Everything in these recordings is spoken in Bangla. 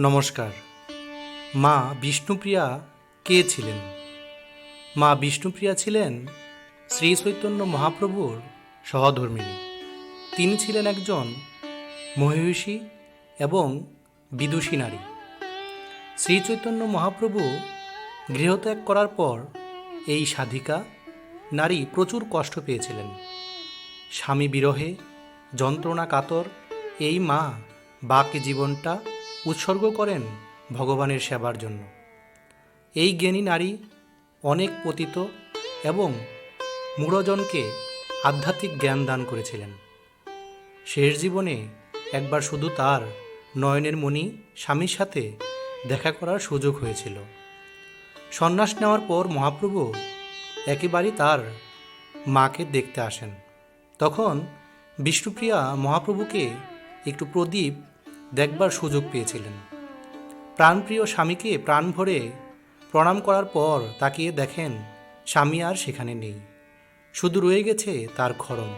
নমস্কার। মা বিষ্ণুপ্রিয়া কে ছিলেন? মা বিষ্ণুপ্রিয়া ছিলেন শ্রী চৈতন্য মহাপ্রভুর সহধর্মিণী। তিনি ছিলেন একজন মহিষী এবং বিদুষী নারী। শ্রী চৈতন্য মহাপ্রভু গৃহত্যাগ করার পর এই সাধিকা নারী প্রচুর কষ্ট পেয়েছিলেন। স্বামী বিরহে যন্ত্রণা কাতর এই মা বাকি জীবনটা উৎসর্গ করেন ভগবানের সেবার জন্য। এই জ্ঞানী নারী অনেক পতিত এবং মূঢ়জনকে আধ্যাত্মিক জ্ঞান দান করেছিলেন। শেষ জীবনে একবার শুধু তার নয়নের মণি স্বামীর সাথে দেখা করার সুযোগ হয়েছিল। সন্ন্যাস নেওয়ার পর মহাপ্রভু একেবারেই তার মাকে দেখতে আসেন। তখন বিষ্ণুপ্রিয়া মহাপ্রভুকে একটু প্রদীপ দেখবার সুযোগ পেয়েছিলেন। প্রাণপ্রিয় স্বামীকে প্রাণ ভরে প্রণাম করার পর তাকিয়ে দেখেন স্বামী আর সেখানে নেই। শুধু রয়ে গেছে তার খরম।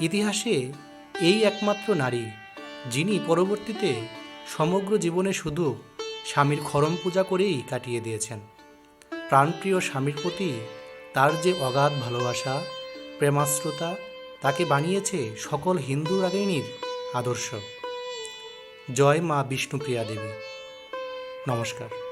ইতিহাসে এই একমাত্র নারী যিনি পরবর্তীতে সমগ্র জীবনে শুধু স্বামীর খরম পূজা করেই কাটিয়ে দিয়েছেন। প্রাণপ্রিয় স্বামীর প্রতি তার যে অগাধ ভালোবাসা, প্রেমাশ্রতা, তাকে বানিয়েছে সকল হিন্দু রাগিনীর আদর্শ। জয় মা বিষ্ণুপ্রিয়া দেবী। নমস্কার।